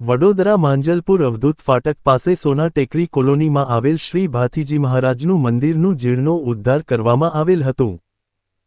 વડોદરા માંજલપુર અવધૂત ફાટક પાસે સોના ટેકરી કોલોનીમાં આવેલ શ્રી ભાથીજી મહારાજનું મંદિરનું જીર્ણો ઉદ્ધાર કરવામાં આવેલ હતું.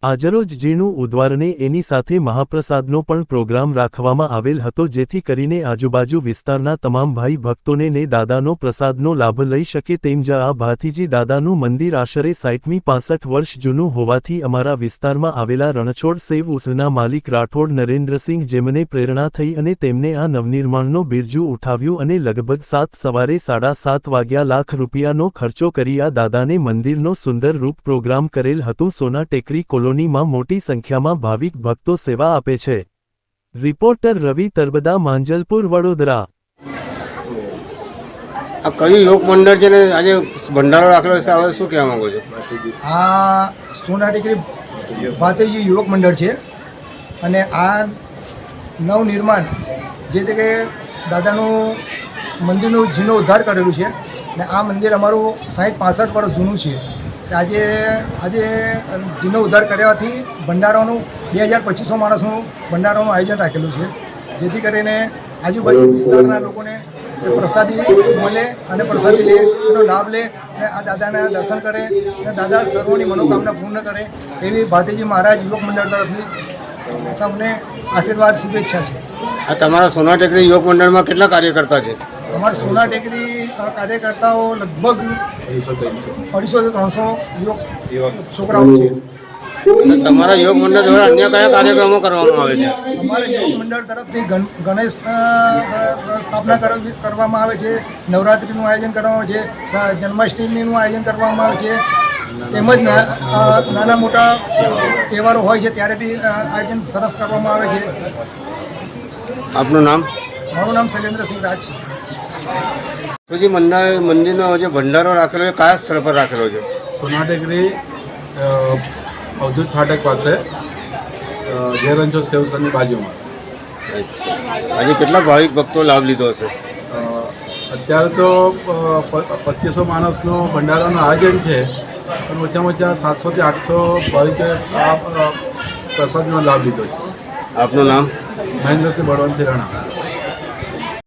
આજરોજ જીર્ણું ઉદ્વારને એની સાથે મહાપ્રસાદનો પણ પ્રોગ્રામ રાખવામાં આવેલ હતો જેથી કરીને આજુબાજુ વિસ્તારના તમામ ભાઈ ભક્તોને ને દાદાનો પ્રસાદનો લાભ લઈ શકે તેમ જ આ ભાથીજી દાદાનું મંદિર આશરે સાઠમી પાસઠ વર્ષ જૂનું હોવાથી અમારા વિસ્તારમાં આવેલા રણછોડ સેવ ઉસના માલિક રાઠોડ નરેન્દ્રસિંહ જેમને પ્રેરણા થઈ અને તેમને આ નવનિર્માણનો બિરજુ ઉઠાવ્યું અને લગભગ સાત સવારે સાડા સાત વાગ્યા લાખ રૂપિયાનો ખર્ચો કરી આ દાદાને મંદિરનો સુંદર રૂપ પ્રોગ્રામ કરેલ હતું. સોના ટેકરી કોલોનીમાં મોટી સંખ્યામાં ભાવિક ભક્તો સેવા આપે છે. રિપોર્ટર રવિ તરબદા માંજલપુર વડોદરા. આ કયું યોગ મંડળ છે ને? આજે ભંડારો રાખેલો છે હવે શું કહેવા માંગો છો? આ સોના ટેકરી ભાતેજી યુવક મંડળ છે અને આ નવનિર્માણ જે તે કે દાદાનું મંદિરનું જીનો ઉદ્ધાર કરેલું છે ને આ મંદિર અમારું સાઠ પાસઠ વર્ષ જૂનું છે. આજે આજે જીનો ઉદ્ધાર કર્યાથી ભંડારાનું બે હજાર પચીસો માણસનું ભંડારાનું આયોજન રાખેલું છે. જેથી કરીને આજુબાજુ વિસ્તારના લોકોને પ્રસાદી મળે અને પ્રસાદી લે એનો લાભ લે અને આ દાદાના દર્શન કરે અને દાદા સર્વોની મનોકામના પૂર્ણ કરે એવી ભાતીજી મહારાજ યુવક મંડળ તરફથી સૌને આશીર્વાદ શુભેચ્છા છે. આ તમારા સોના ટેકરી યોગ મંડળમાં કેટલા કાર્યકર્તા છે? અમારા સોના ટેકરી કાર્યકર્તાઓ લગભગ અઢીસોથી ત્રણસો યુવક છોકરાઓ છે. તમારા યોગ મંડળ દ્વારા અન્ય કયા કાર્યક્રમો કરવામાં આવે છે? અમારા યોગ મંડળ તરફથી ગણેશ સ્થાપના કરવામાં આવે છે. નવરાત્રિનું આયોજન કરવામાં આવે છે. જન્માષ્ટમીનું આયોજન કરવામાં આવે છે. તેમજ નાના મોટા તહેવારો હોય છે ત્યારે બી આયોજન સરસ કરવામાં આવે છે. આપનું નામ? મારું નામ શૈલેન્દ્રસિંહ રાજ છે. તો જે મંદિર મંદિરનો જે ભંડારો રાખેલો છે કયા સ્થળ પર રાખેલો છે? સોના ટેકરી અવધૂત ફાટક પાસે ઘેરંજો સેવસનની બાજુમાં. આજે કેટલા ભાવિક ભક્તો લાભ લીધો હશે? અત્યારે તો પચીસો માણસનું ભંડારાનું આયોજન છે પણ ઓછામાં ઓછા સાતસોથી આઠસો ભાવિકે આ પ્રસાદનો લાભ લીધો છે. આપનું નામ? મહેન્દ્રસિંહ બળવંતસિંહ રાણા